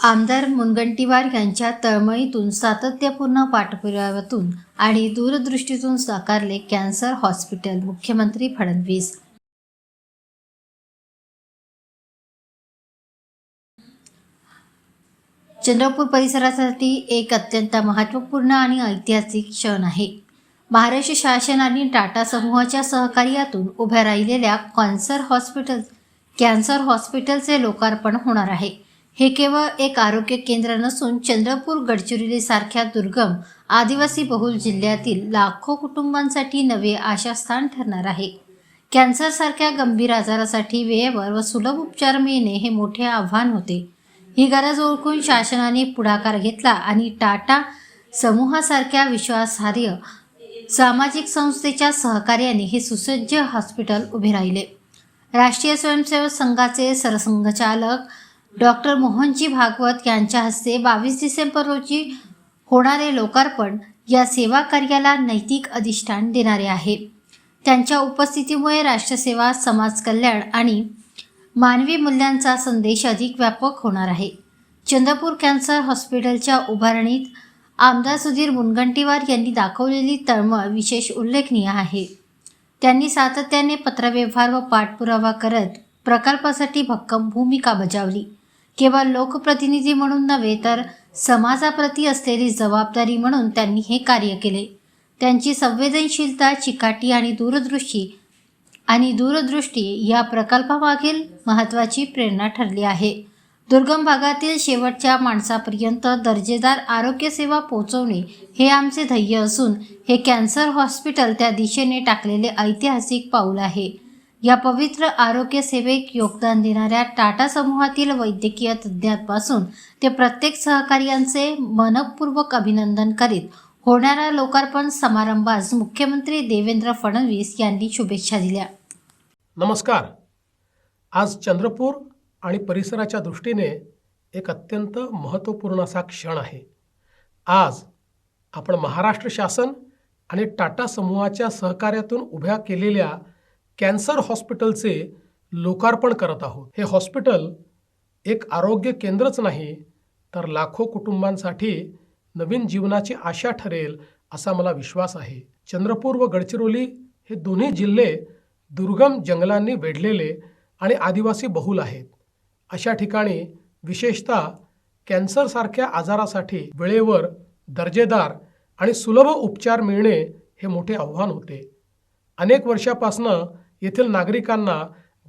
आमदार मुनगंटीवार यांच्या तळमळीतून सातत्यपूर्ण पाठपुराव्यातून आणि दूरदृष्टीतून साकारले कॅन्सर हॉस्पिटल मुख्यमंत्री फडणवीस. चंद्रपूर परिसरासाठी एक अत्यंत महत्त्वपूर्ण आणि ऐतिहासिक क्षण आहे. महाराष्ट्र शासन आणि टाटा समूहाच्या सहकार्यातून उभ्या राहिलेल्या कॅन्सर हॉस्पिटल कॅन्सर हॉस्पिटलचे लोकार्पण होणार आहे. हे केवळ एक आरोग्य केंद्र नसून चंद्रपूर गडचिरोली सारख्या दुर्गम आदिवासी बहुल जिल्ह्यातील लाखो कुटुंबांसाठी नवे आशास्थान ठरणार आहे. कॅन्सरसारख्या गंभीर आजारासाठी वेळेवर व सुलभ उपचार मिळणे हे मोठे आव्हान होते. ही गरज ओळखून शासनाने पुढाकार घेतला आणि टाटा समूहासारख्या विश्वासार्ह सामाजिक संस्थेच्या सहकार्याने हे सुसज्ज हॉस्पिटल उभे राहिले. राष्ट्रीय स्वयंसेवक संघाचे सरसंघचालक डॉक्टर मोहनजी भागवत यांच्या हस्ते बावीस डिसेंबर रोजी होणारे लोकार्पण या सेवा कार्याला नैतिक अधिष्ठान देणारे आहे. त्यांच्या उपस्थितीमुळे राष्ट्रसेवा समाज कल्याण आणि मानवी मूल्यांचा संदेश अधिक व्यापक होणार आहे. चंद्रपूर कॅन्सर हॉस्पिटलच्या उभारणीत आमदार सुधीर मुनगंटीवार यांनी दाखवलेली तळमळ विशेष उल्लेखनीय आहे. त्यांनी सातत्याने पत्रव्यवहार व पाठपुरावा करत प्रकल्पासाठी भक्कम भूमिका बजावली. केवळ लोकप्रतिनिधी म्हणून नव्हे तर समाजाप्रती असलेली जबाबदारी म्हणून त्यांनी हे कार्य केले. त्यांची संवेदनशीलता चिकाटी आणि दूरदृष्टी आणि दूरदृष्टी या प्रकल्पामागील महत्त्वाची प्रेरणा ठरली आहे. दुर्गम भागातील शेवटच्या माणसापर्यंत दर्जेदार आरोग्यसेवा पोहोचवणे हे आमचे ध्येय असून हे कॅन्सर हॉस्पिटल त्या दिशेने टाकलेले ऐतिहासिक पाऊल आहे. या पवित्र आरोग्य सेवेत योगदान देणाऱ्या टाटा समूहातील वैद्यकीय तज्ज्ञांपासून ते प्रत्येक सहकार्यांचे मनपूर्वक अभिनंदन करीत होणाऱ्या लोकार्पण समारंभास मुख्यमंत्री देवेंद्र फडणवीस यांनी शुभेच्छा दिल्या. नमस्कार. आज चंद्रपूर आणि परिसराच्या दृष्टीने एक अत्यंत महत्त्वपूर्ण असा क्षण आहे. आज आपण महाराष्ट्र शासन आणि टाटा समूहाच्या सहकार्यातून उभ्या केलेल्या कॅन्सर हॉस्पिटलचे लोकार्पण करत आहोत. हे हॉस्पिटल एक आरोग्य केंद्रच नाही तर लाखो कुटुंबांसाठी नवीन जीवनाची आशा ठरेल असा मला विश्वास आहे. चंद्रपूर व गडचिरोली हे दोन्ही जिल्हे दुर्गम जंगलांनी वेढलेले आणि आदिवासी बहुल आहेत. अशा ठिकाणी विशेषतः कॅन्सरसारख्या आजारासाठी वेळेवर दर्जेदार आणि सुलभ उपचार मिळणे हे मोठे आव्हान होते. अनेक वर्षापासनं येथील नागरिकांना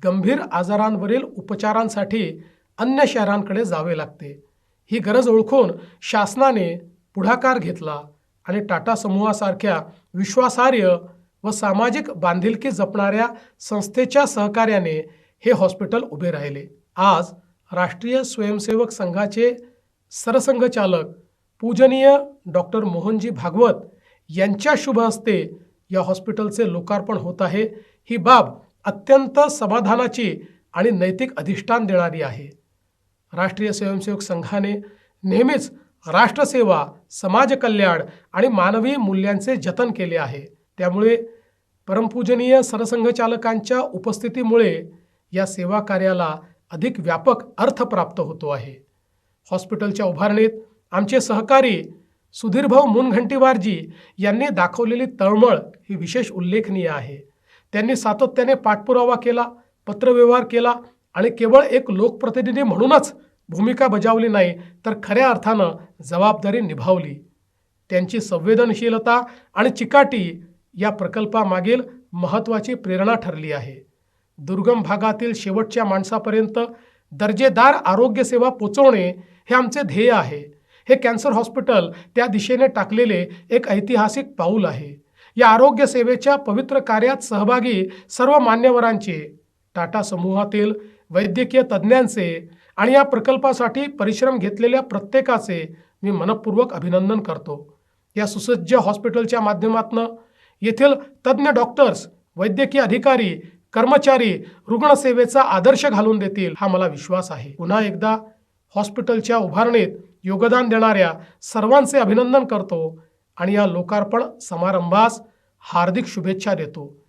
गंभीर आजारांवरील उपचारांसाठी अन्य शहरांकडे जावे लागते. ही गरज ओळखून शासनाने पुढाकार घेतला आणि टाटा समूहासारख्या विश्वासार्ह व सामाजिक बांधिलकी जपणाऱ्या संस्थेच्या सहकार्याने हे हॉस्पिटल उभे राहिले. आज राष्ट्रीय स्वयंसेवक संघाचे सरसंघचालक पूजनीय डॉक्टर मोहनजी भागवत यांच्या शुभ हस्ते या हॉस्पिटलचे लोकार्पण होत आहे. ही बाब अत्यंत समाधानाची आणि नैतिक अधिष्ठान देणारी आहे. राष्ट्रीय स्वयंसेवक संघाने नेहमीच राष्ट्रसेवा समाजकल्याण आणि मानवी मूल्यांचे जतन केले आहे. त्यामुळे परमपूजनीय सरसंघचालकांच्या उपस्थितीमुळे या सेवा कार्याला अधिक व्यापक अर्थ प्राप्त होतो आहे. हॉस्पिटलच्या उभारणीत आमचे सहकारी सुधीरभाऊ मुनघंटीवारजी यांनी दाखवलेली तळमळ ही विशेष उल्लेखनीय आहे. त्यांनी सातत्याने पाठपुरावा केला पत्रव्यवहार केला आणि केवळ एक लोकप्रतिनिधी म्हणूनच भूमिका बजावली नाही तर खऱ्या अर्थानं जबाबदारी निभावली. त्यांची संवेदनशीलता आणि चिकाटी या प्रकल्पामागील महत्त्वाची प्रेरणा ठरली आहे. दुर्गम भागातील शेवटच्या माणसापर्यंत दर्जेदार आरोग्यसेवा पोचवणे हे आमचे ध्येय आहे. हे कॅन्सर हॉस्पिटल त्या दिशेने टाकलेले एक ऐतिहासिक पाऊल आहे. या आरोग्य सेवेच्या पवित्र कार्यात सहभागी सर्व मान्यवरांचे टाटा समूहातील वैद्यकीय तज्ज्ञांचे आणि या प्रकल्पासाठी परिश्रम घेतलेल्या प्रत्येकाचे मी मनपूर्वक अभिनंदन करतो. या सुसज्ज हॉस्पिटलच्या माध्यमातून येथील तज्ज्ञ डॉक्टर्स वैद्यकीय अधिकारी कर्मचारी रुग्णसेवेचा आदर्श घालून देतील हा मला विश्वास आहे. पुन्हा एकदा हॉस्पिटलच्या उभारणीत योगदान देणाऱ्या सर्वांचे अभिनंदन करतो आणि या लोकार्पण समारंभास हार्दिक शुभेच्छा देतो.